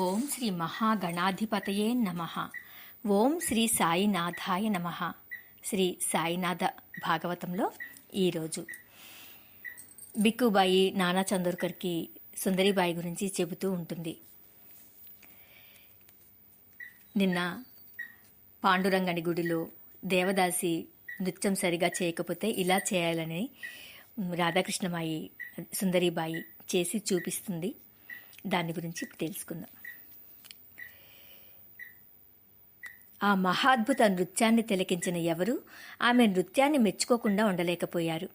ఓం శ్రీ మహాగణాధిపతయే నమ. ఓం శ్రీ సాయినాథాయ నమ. శ్రీ సాయినాథ భాగవతంలో ఈరోజు బిక్కుబాయి నానా చందోర్కర్కి సుందరిబాయి గురించి చెబుతూ ఉంటుంది. నిన్న పాండురంగని గుడిలో దేవదాసి నృత్యం సరిగా చేయకపోతే ఇలా చేయాలని రాధాకృష్ణమాయి సుందరిబాయి చేసి చూపిస్తుంది. దాని గురించి తెలుసుకుందాం. ఆ మహాద్భుత నృత్యాన్ని తిలకించిన ఎవరూ? ఆమె నృత్యాన్ని మెచ్చుకోకుండా ఉండలేకపోయారు.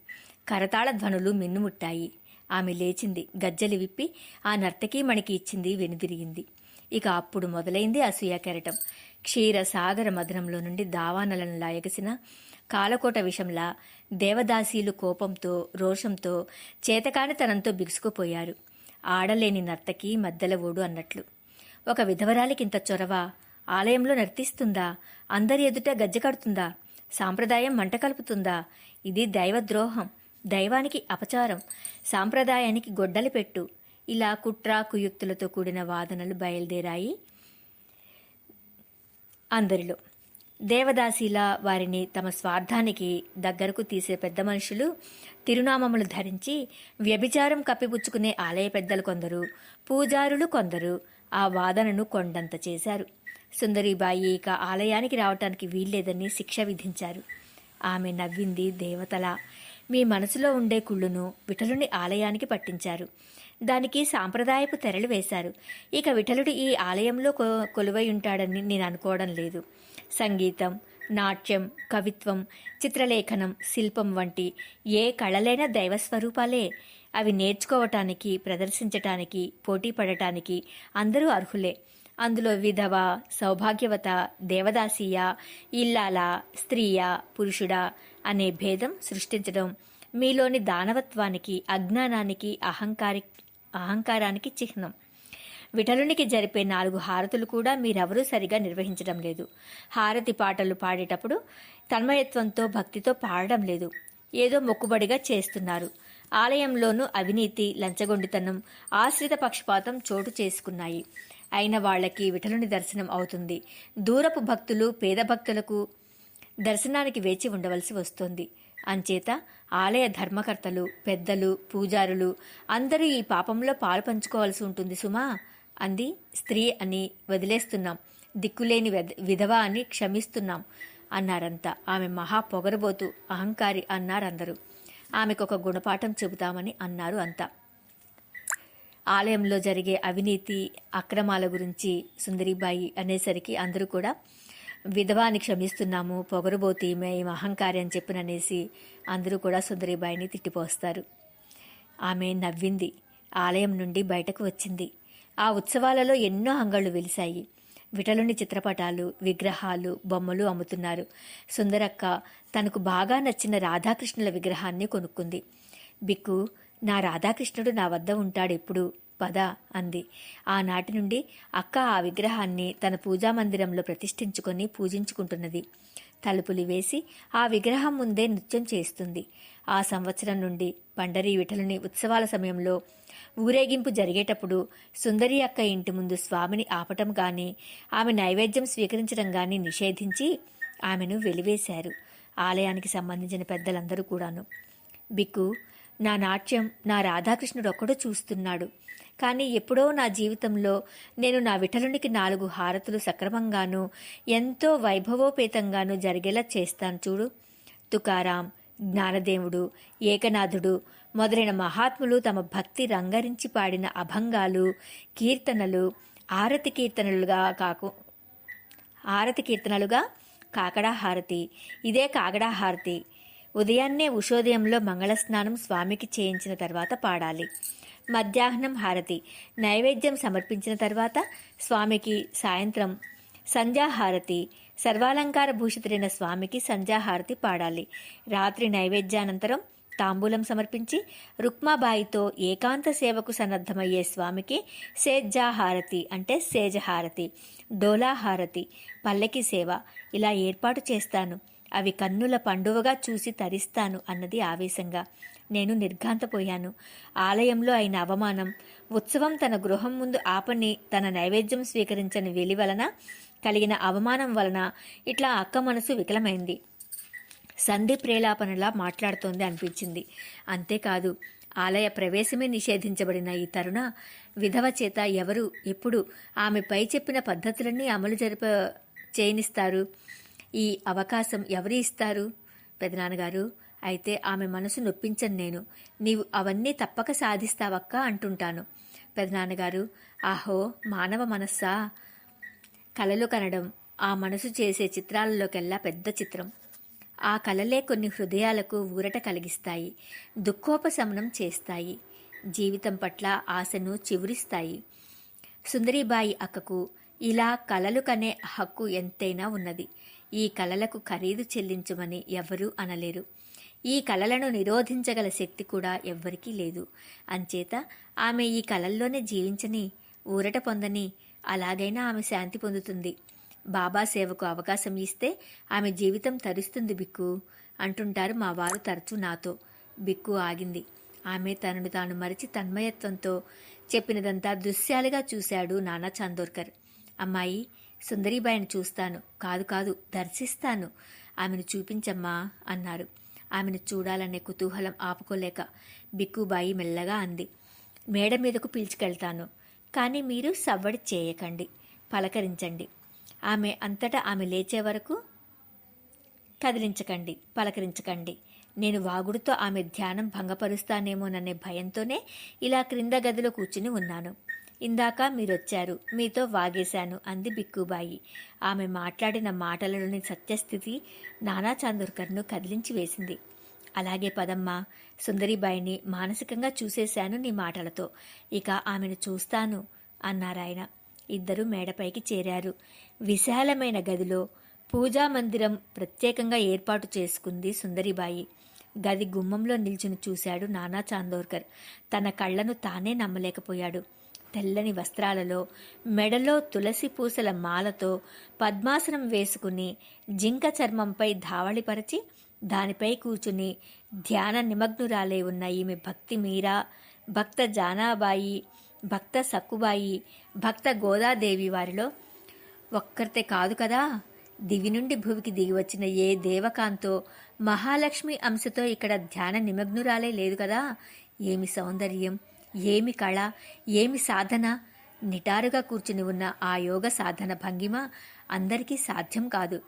కరతాళ ధ్వనులు మిన్నుముట్టాయి. ఆమె లేచింది గజ్జలు విప్పి ఆ నర్తకీమణికి ఇచ్చింది వెనుదిరిగింది. ఇక అప్పుడు మొదలైంది అసూయ కెరటం. క్షీర సాగర మధురంలో నుండి దావానలను లాయగసిన కాలకోట విషంలా దేవదాసీలు కోపంతో రోషంతో చేతకానితనంతో బిగుసుకుపోయారు. ఆడలేని నర్తకి మద్దెల ఓడు అన్నట్లు. ఒక విధవరాలికింత చొరవ ఆలయంలో నర్తిస్తుందా? అందరి ఎదుట గజ్జ కడుతుందా? సాంప్రదాయం మంట కలుపుతుందా? ఇది దైవద్రోహం దైవానికి అపచారం. సాంప్రదాయానికి గొడ్డలి పెట్టు. ఇలా కుట్ర కుయుక్తులతో కూడిన వాదనలు బయలుదేరాయి అందరిలో. దేవదాసిలా వారిని తమ స్వార్థానికి దగ్గరకు తీసే పెద్ద మనుషులు తిరునామములు ధరించి వ్యభిచారం కప్పిపుచ్చుకునే ఆలయ పెద్దలు కొందరు పూజారులు కొందరు ఆ వాదనను కొండంత చేశారు. సుందరీబాయి ఇక ఆలయానికి రావటానికి వీల్లేదని శిక్ష విధించారు. ఆమె నవ్వింది దేవతల. మీ మనసులో ఉండే కుళ్ళును విఠలుని ఆలయానికి పట్టించారు. దానికి సాంప్రదాయపు తెరలు వేశారు. ఇక విఠలుడు ఈ ఆలయంలో కొ- కొలువై ఉంటాడని నేను అనుకోవడం లేదు. సంగీతం నాట్యం కవిత్వం చిత్రలేఖనం శిల్పం వంటి ఏ కళలైన దైవస్వరూపాలే. అవి నేర్చుకోవటానికి ప్రదర్శించటానికి పోటీ పడటానికి అందరూ అర్హులే. అందులో విధవ సౌభాగ్యవత దేవదాసీయ ఇల్లాల స్త్రీయ పురుషుడా అనే భేదం సృష్టించడం మీలోని దానవత్వానికి అజ్ఞానానికి అహంకారి అహంకారానికి చిహ్నం. విఠలునికి జరిపే నాలుగు హారతులు కూడా మీరెవరూ సరిగా నిర్వహించడం లేదు. హారతి పాటలు పాడేటప్పుడు తన్మయత్వంతో భక్తితో పాడడం లేదు. ఏదో మొక్కుబడిగా చేస్తున్నారు. ఆలయంలోనూ అవినీతి లంచగొండితనం ఆశ్రిత పక్షపాతం చోటు చేసుకున్నాయి. అయిన వాళ్ళకి విఠలుని దర్శనం అవుతుంది. దూరపు భక్తులు పేద భక్తులకు దర్శనానికి వేచి ఉండవలసి వస్తుంది. అంచేత ఆలయ ధర్మకర్తలు పెద్దలు పూజారులు అందరూ ఈ పాపంలో పాలు పంచుకోవాల్సి ఉంటుంది సుమా! అంది. స్త్రీ అని వదిలేస్తున్నాం. దిక్కులేని విధవ అని క్షమిస్తున్నాం అన్నారంతా. ఆమె మహా పొగరబోతు అహంకారి అన్నారందరూ. ఆమెకొక గుణపాఠం చెబుతామని అన్నారు అంతా. ఆలయంలో జరిగే అవినీతి అక్రమాల గురించి సుందరిబాయి అనేసరికి అందరూ కూడా విధవాని క్షమిస్తున్నాము పొగరుబోతి మేము అహంకారి అని చెప్పిననేసి అందరూ కూడా సుందరిబాయిని తిట్టిపోస్తారు. ఆమె నవ్వింది. ఆలయం నుండి బయటకు వచ్చింది. ఆ ఉత్సవాలలో ఎన్నో అంగళ్ళు వెలిశాయి. విటలుని చిత్రపటాలు విగ్రహాలు బొమ్మలు అమ్ముతున్నారు. సుందరక్క తనకు బాగా నచ్చిన రాధాకృష్ణుల విగ్రహాన్ని కొనుక్కుంది. బిక్కు నా రాధాకృష్ణుడు నా వద్ద ఉంటాడు ఎప్పుడు పద అంది. ఆనాటి నుండి అక్క ఆ విగ్రహాన్ని తన పూజా మందిరంలో ప్రతిష్ఠించుకొని పూజించుకుంటున్నది. తలుపులు వేసి ఆ విగ్రహం ముందే నృత్యం చేస్తుంది. ఆ సంవత్సరం నుండి పండరీ విఠలుని ఉత్సవాల సమయంలో ఊరేగింపు జరిగేటప్పుడు సుందరి అక్క ఇంటి ముందు స్వామిని ఆపటం గాని ఆమె నైవేద్యం స్వీకరించడం గాని నిషేధించి ఆమెను వెలివేశారు. ఆలయానికి సంబంధించిన పెద్దలందరూ కూడాను. బిక్కు నా నాట్యం నా రాధాకృష్ణుడు ఒక్కడో చూస్తున్నాడు. కానీ ఎప్పుడో నా జీవితంలో నేను నా విఠలునికి నాలుగు హారతులు సక్రమంగాను ఎంతో వైభవోపేతంగాను జరిగేలా చేస్తాను చూడు. తుకారాం జ్ఞానదేవుడు ఏకనాథుడు మొదలైన మహాత్ములు తమ భక్తి రంగరించి పాడిన అభంగాలు కీర్తనలు ఆరతి కీర్తనలుగా కాకు ఆరతి కీర్తనలుగా కాకడా హారతి ఇదే కాగడా హారతి ఉదయాన్నే ఉషోదయంలో మంగళస్నానం స్వామికి చేయించిన తర్వాత పాడాలి. మధ్యాహ్నం హారతి. నైవేద్యం సమర్పించిన తర్వాత స్వామికి సాయంత్రం సంధ్యాహారతి సర్వాలంకార భూషితుడైన స్వామికి సంధ్యాహారతి పాడాలి. రాత్రి నైవేద్యానంతరం తాంబూలం సమర్పించి రుక్మాబాయితో ఏకాంత సేవకు సన్నద్ధమయ్యే స్వామికి సేజ్జాహారతి అంటే సేజహారతి డోలాహారతి పల్లకి సేవ ఇలా ఏర్పాటు చేస్తాను. అవి కన్నుల పండువగా చూసి తరిస్తాను అన్నది ఆవేశంగా. నేను నిర్ఘాంతపోయాను. ఆలయంలో అయిన అవమానం ఉత్సవం తన గృహం ముందు ఆపని తన నైవేద్యం స్వీకరించని వెలి వలన కలిగిన అవమానం వలన ఇట్లా అక్క మనసు వికలమైంది. సంధి ప్రేలాపనలా మాట్లాడుతోంది అనిపించింది. అంతేకాదు ఆలయ ప్రవేశమే నిషేధించబడిన ఈ తరుణ విధవ చేత ఎవరు ఎప్పుడు ఆమెపై చెప్పిన పద్ధతులన్నీ అమలు జరిప చేయనిస్తారు. ఈ అవకాశం ఎవరు ఇస్తారు? పెదనాన్నగారు అయితే ఆమె మనసు నొప్పించను నేను. నీవు అవన్నీ తప్పక సాధిస్తావక్క అంటుంటాను. పెదనాన్నగారు ఆహో మానవ మనస్సా? కలలు కనడం ఆ మనసు చేసే చిత్రాలలోకెల్లా పెద్ద చిత్రం. ఆ కలలే కొన్ని హృదయాలకు ఊరట కలిగిస్తాయి దుఃఖోపశమనం చేస్తాయి జీవితం పట్ల ఆశను చివురిస్తాయి. సుందరీబాయి అక్కకు ఇలా కలలు కనే హక్కు ఎంతైనా ఉన్నది. ఈ కళలకు ఖరీదు చెల్లించమని ఎవ్వరూ అనలేరు. ఈ కళలను నిరోధించగల శక్తి కూడా ఎవ్వరికీ లేదు. అంచేత ఆమె ఈ కళల్లోనే జీవించని ఊరట పొందని అలాగైనా ఆమె శాంతి పొందుతుంది. బాబా సేవకు అవకాశం ఇస్తే ఆమె జీవితం తరుస్తుంది బిక్కు అంటుంటారు మా వారు తరచూ నాతో. బిక్కు ఆగింది. ఆమె తనను తాను మరిచి తన్మయత్వంతో చెప్పినదంతా దృశ్యాలుగా చూశాడు నానా చాందోర్కర్. అమ్మాయి సుందరీబాయిని చూస్తాను. కాదు కాదు దర్శిస్తాను. ఆమెను చూపించమ్మా అన్నారు ఆమెను చూడాలనే కుతూహలం ఆపుకోలేక బిక్కుబాయి మెల్లగా అంది. మేడ మీదకు పిలుచుకెళ్తాను. కానీ మీరు సవ్వడి చేయకండి. పలకరించండి. ఆమె అంతటా ఆమె లేచే వరకు కదిలించకండి. పలకరించకండి. నేను వాగుడుతో ఆమె ధ్యానం భంగపరుస్తానేమోననే భయంతోనే ఇలా క్రింద గదిలో కూర్చుని ఉన్నాను. ఇందాక మీరొచ్చారు. మీతో వాగేశాను అంది బిక్కుబాయి. ఆమె మాట్లాడిన మాటలలోని సత్యస్థితి నానా చాందూర్కర్ను కదిలించి వేసింది. అలాగే పదమ్మ సుందరిబాయిని మానసికంగా చూసేశాను నీ మాటలతో. ఇక ఆమెను చూస్తాను అన్నారాయన ఇద్దరు మేడపైకి చేరారు. విశాలమైన గదిలో పూజా మందిరం ప్రత్యేకంగా ఏర్పాటు చేసుకుంది సుందరిబాయి. గది గుమ్మంలో నిల్చుని చూశాడు నానా చాందోర్కర్. తన కళ్ళను తానే నమ్మలేకపోయాడు. తెల్లని వస్త్రాలలో మెడలో తులసి పూసల మాలతో పద్మాసనం వేసుకుని జింక చర్మంపై ధావళిపరచి దానిపై కూర్చుని ధ్యాన నిమగ్నురాలే ఉన్న ఈమె భక్తి మీరా భక్త జానాబాయి భక్త సక్కుబాయి భక్త గోదాదేవి వారిలో ఒక్కరితే కాదు కదా. దివి నుండి భూమికి దిగి వచ్చిన ఏ దేవకాంతో మహాలక్ష్మి అంశతో ఇక్కడ ధ్యాన నిమగ్నురాలే లేదు కదా. ఏమి సౌందర్యం. ఏమి కళ ఏమి సాధన? నిటారుగా కూర్చుని ఉన్న ఆ యోగ సాధన భంగిమ అందరికీ సాధ్యం కాదు.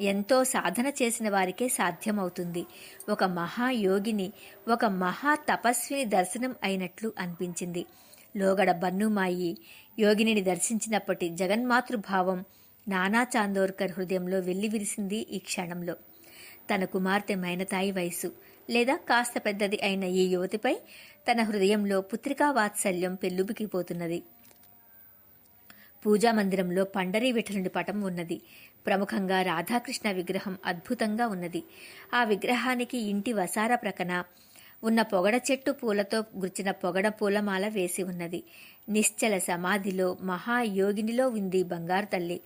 ఎంతో సాధన చేసిన వారికే సాధ్యమవుతుంది. ఒక మహాయోగిని ఒక మహా తపస్విని దర్శనం అయినట్లు అనిపించింది. లోగడ బన్నుమాయి యోగినిని దర్శించినప్పటి జగన్మాతృభావం నానా చాందోర్కర్ హృదయంలో వెల్లివిరిసింది ఈ క్షణంలో. తన కుమార్తె మైనతాయి వయసు లేదా కాస్త పెద్దది అయిన ఈ యువతిపై తన హృదయంలో పుత్రికా వాత్సల్యం పెల్లుబికిపోతున్నది. పూజా మందిరంలో పండరీ విఠలుని పటం ఉన్నది. ప్రముఖంగా రాధాకృష్ణ విగ్రహం అద్భుతంగా ఉన్నది. ఆ విగ్రహానికి ఇంటి వసార ప్రకన ఉన్న పొగడ చెట్టు పూలతో గుర్చిన పొగడ పూలమాల వేసి ఉన్నది. నిశ్చల సమాధిలో మహాయోగినిలో ఉంది బంగారు తల్లి.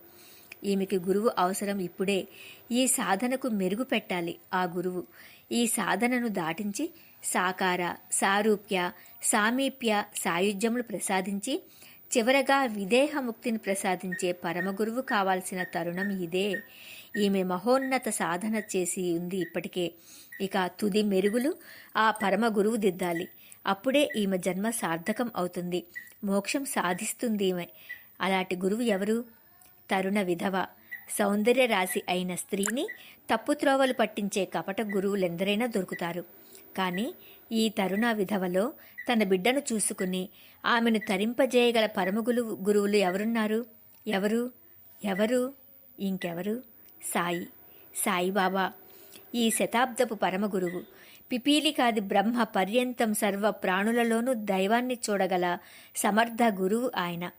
ఈమెకి గురువు అవసరం ఇప్పుడే. ఈ సాధనకు మెరుగు పెట్టాలి ఆ గురువు. ఈ సాధనను దాటించి సాకార సారూప్య సామీప్య సాయుధ్యములు ప్రసాదించి చివరగా విదేహముక్తిని ప్రసాదించే పరమగురువు కావాల్సిన తరుణం ఇదే. ఈమె మహోన్నత సాధన చేసి ఉంది ఇప్పటికే. ఇక తుది మెరుగులు ఆ పరమ గురువు దిద్దాలి. అప్పుడే ఈమె జన్మ సార్థకం అవుతుంది. మోక్షం సాధిస్తుంది ఈమె. అలాంటి గురువు ఎవరు? తరుణ విధవ. సౌందర్య రాశి అయిన స్త్రీని తప్పుత్రోవలు పట్టించే కపట గురువులెందరైనా దొరుకుతారు. కానీ ఈ తరుణ విధవలో తన బిడ్డను చూసుకుని ఆమెను తరింపజేయగల పరమగులు గురువులు ఎవరున్నారు? ఎవరు? ఎవరు? ఇంకెవరు? సాయి. సాయిబాబా ఈ శతాబ్దపు పరమగురువు పిపీలికాది బ్రహ్మ పర్యంతం సర్వ ప్రాణులలోనూ దైవాన్ని చూడగల సమర్థ గురువు ఆయన.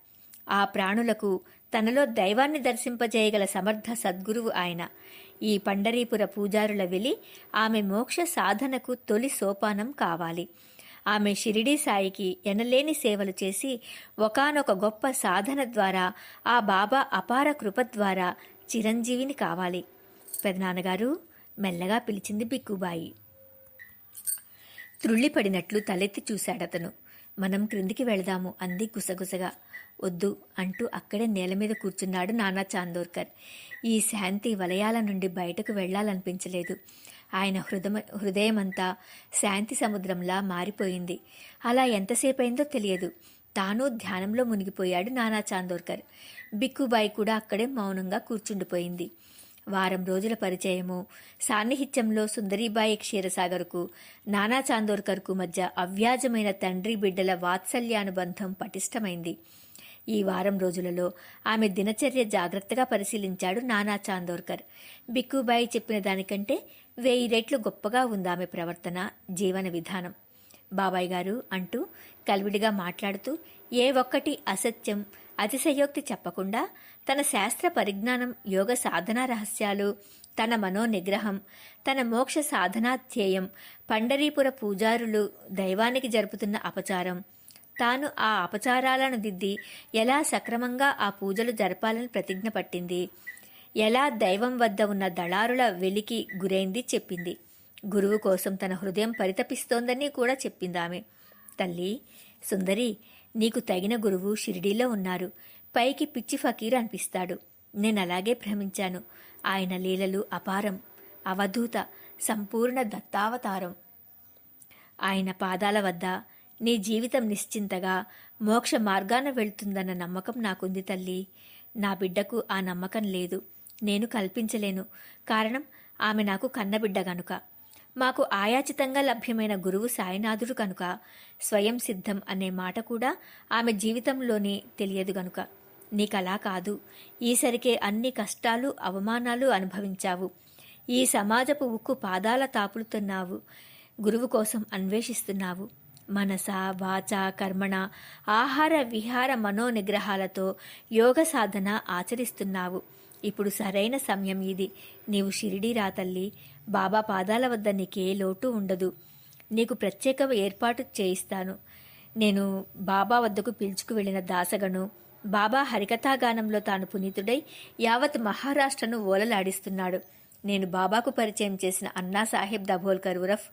ఆ ప్రాణులకు తనలో దైవాన్ని దర్శింపజేయగల సమర్థ సద్గురువు ఆయన. ఈ పండరీపుర పూజారుల వెలి ఆమె మోక్ష సాధనకు తొలి సోపానం కావాలి. ఆమె షిరిడీ సాయికి ఎనలేని సేవలు చేసి ఒకనొక గొప్ప సాధన ద్వారా ఆ బాబా అపార కృప ద్వారా చిరంజీవిని కావాలి. పెదనాన్నగారు మెల్లగా పిలిచింది బిక్కుబాయి. త్రుళ్ళిపడినట్లు తలెత్తి చూశాడతను. మనం క్రిందికి వెళదాము అంది గుసగుసగా. వద్దు అంటూ అక్కడే నేల మీద కూర్చున్నాడు నానా చాందోర్కర్. ఈ శాంతి వలయాల నుండి బయటకు వెళ్ళాలనిపించలేదు. ఆయన హృదమ హృదయమంతా శాంతి సముద్రంలా మారిపోయింది. అలా ఎంతసేపైందో తెలియదు. తాను ధ్యానంలో మునిగిపోయాడు నానా చాందోర్కర్. బిక్కుబాయి కూడా అక్కడే మౌనంగా కూర్చుండిపోయింది. వారం రోజుల పరిచయము సాన్నిహిత్యంలో సుందరీబాయి క్షీరసాగర్కు నానా చాందోర్కర్కు మధ్య అవ్యాజమైన తండ్రి బిడ్డల వాత్సల్యానుబంధం పటిష్టమైంది. ఈ వారం రోజులలో ఆమె దినచర్య జాగ్రత్తగా పరిశీలించాడు నానా చాందోర్కర్. బిక్కుబాయి చెప్పిన దానికంటే వెయ్యి రెట్లు గొప్పగా ఉంది ఆమె ప్రవర్తన జీవన విధానం. బాబాయ్ గారు అంటూ కలివిడిగా మాట్లాడుతూ ఏ ఒక్కటి అసత్యం అతిశయోక్తి చెప్పకుండా తన శాస్త్ర పరిజ్ఞానం యోగ సాధనా రహస్యాలు తన మనోనిగ్రహం తన మోక్ష సాధనా ధ్యేయం పండరీపుర పూజారులు దైవానికి జరుపుతున్న అపచారం తాను ఆ అపచారాలను దిద్ది ఎలా సక్రమంగా ఆ పూజలు జరపాలని ప్రతిజ్ఞ పట్టింది. ఎలా దైవం వద్ద ఉన్న దళారుల వెలికి గురైంది చెప్పింది. గురువు కోసం తన హృదయం పరితపిస్తోందని కూడా చెప్పింది ఆమె. తల్లి సుందరి నీకు తగిన గురువు షిరిడీలో ఉన్నారు. పైకి పిచ్చి ఫకీర్ అనిపిస్తాడు. నేను అలాగే భ్రమించాను. ఆయన లీలలు అపారం అవధూత సంపూర్ణ దత్తావతారం. ఆయన పాదాల వద్ద నీ జీవితం నిశ్చింతగా మోక్ష మార్గాన వెళ్తుందన్న నమ్మకం నాకుంది తల్లి. నా బిడ్డకు ఆ నమ్మకం లేదు. నేను కల్పించలేను. కారణం ఆమె నాకు కన్నబిడ్డ గనుక. మాకు ఆయాచితంగా లభ్యమైన గురువు సాయినాథుడు కనుక. స్వయం సిద్ధం అనే మాట కూడా ఆమె జీవితంలోనే తెలియదు గనుక. నీకలా కాదు. ఈసరికే అన్ని కష్టాలు అవమానాలు అనుభవించావు. ఈ సమాజపు ఉక్కు పాదాల తాపులుతున్నావు. గురువు కోసం అన్వేషిస్తున్నావు. మనస వాచ కర్మణ ఆహార విహార మనోనిగ్రహాలతో యోగ సాధన ఆచరిస్తున్నావు. ఇప్పుడు సరైన సమయం ఇది. నీవు షిరిడీ రా తల్లి. బాబా పాదాల వద్ద నీకే లోటు ఉండదు. నీకు ప్రత్యేక ఏర్పాటు చేయిస్తాను. నేను బాబా వద్దకు పిలుచుకు వెళ్ళిన దాసగను బాబా హరికథాగానంలో తాను పునీతుడై యావత్ మహారాష్ట్రను ఓలలాడిస్తున్నాడు. నేను బాబాకు పరిచయం చేసిన అన్నా సాహెబ్ దభోల్కర్ ఉరఫ్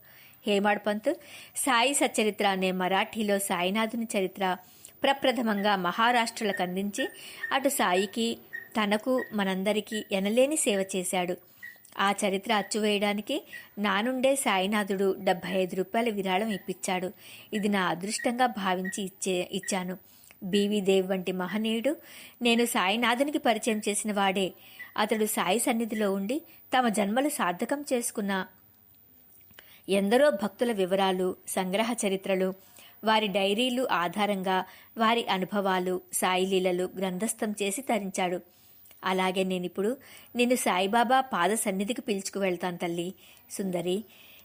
హేమాడ్ పంత్ సాయి సచ్చరిత్ర అనే మరాఠీలో సాయినాథుని చరిత్ర ప్రప్రథమంగా మహారాష్ట్రలకు అందించి అటు సాయికి తనకు మనందరికీ ఎనలేని సేవ చేశాడు. ఆ చరిత్ర అచ్చువేయడానికి నానుండే సాయినాథుడు డెబ్భై ఐదు రూపాయల విరాళం ఇప్పించాడు ఇది నా అదృష్టంగా భావించి ఇచ్చే ఇచ్చాను. బీవీ దేవ్ వంటి మహనీయుడు నేను సాయినాథునికి పరిచయం చేసిన వాడే. అతడు సాయి సన్నిధిలో ఉండి తమ జన్మలు సార్థకం చేసుకున్న ఎందరో భక్తుల వివరాలు సంగ్రహ చరిత్రలు వారి డైరీలు ఆధారంగా వారి అనుభవాలు సాయిలీలలు గ్రంథస్థం చేసి తరించాడు. అలాగే నేనిప్పుడు నిన్ను సాయిబాబా పాద సన్నిధికి పిలుచుకు వెళ్తాను తల్లి. సుందరి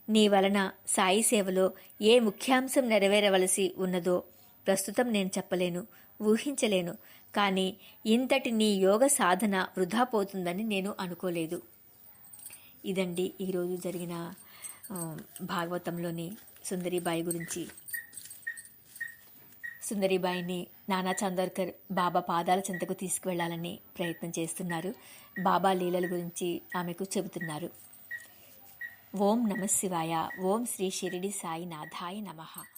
నీ వలన సాయి సేవలో ఏ ముఖ్యాంశం నెరవేరవలసి ఉన్నదో ప్రస్తుతం నేను చెప్పలేను ఊహించలేను. కానీ ఇంతటి నీ యోగ సాధన వృధా పోతుందని నేను అనుకోలేదు. ఇదండి ఈరోజు జరిగిన భాగవతంలోని సుందరిబాయి గురించి. సుందరిబాయిని నానా చందర్కర్ బాబా పాదాల చెంతకు తీసుకువెళ్ళాలని ప్రయత్నం చేస్తున్నారు. బాబా లీలల గురించి ఆమెకు చెబుతున్నారు. ఓం నమ శివాయ ఓం శ్రీ షిరిడి సాయి నాథాయ నమః.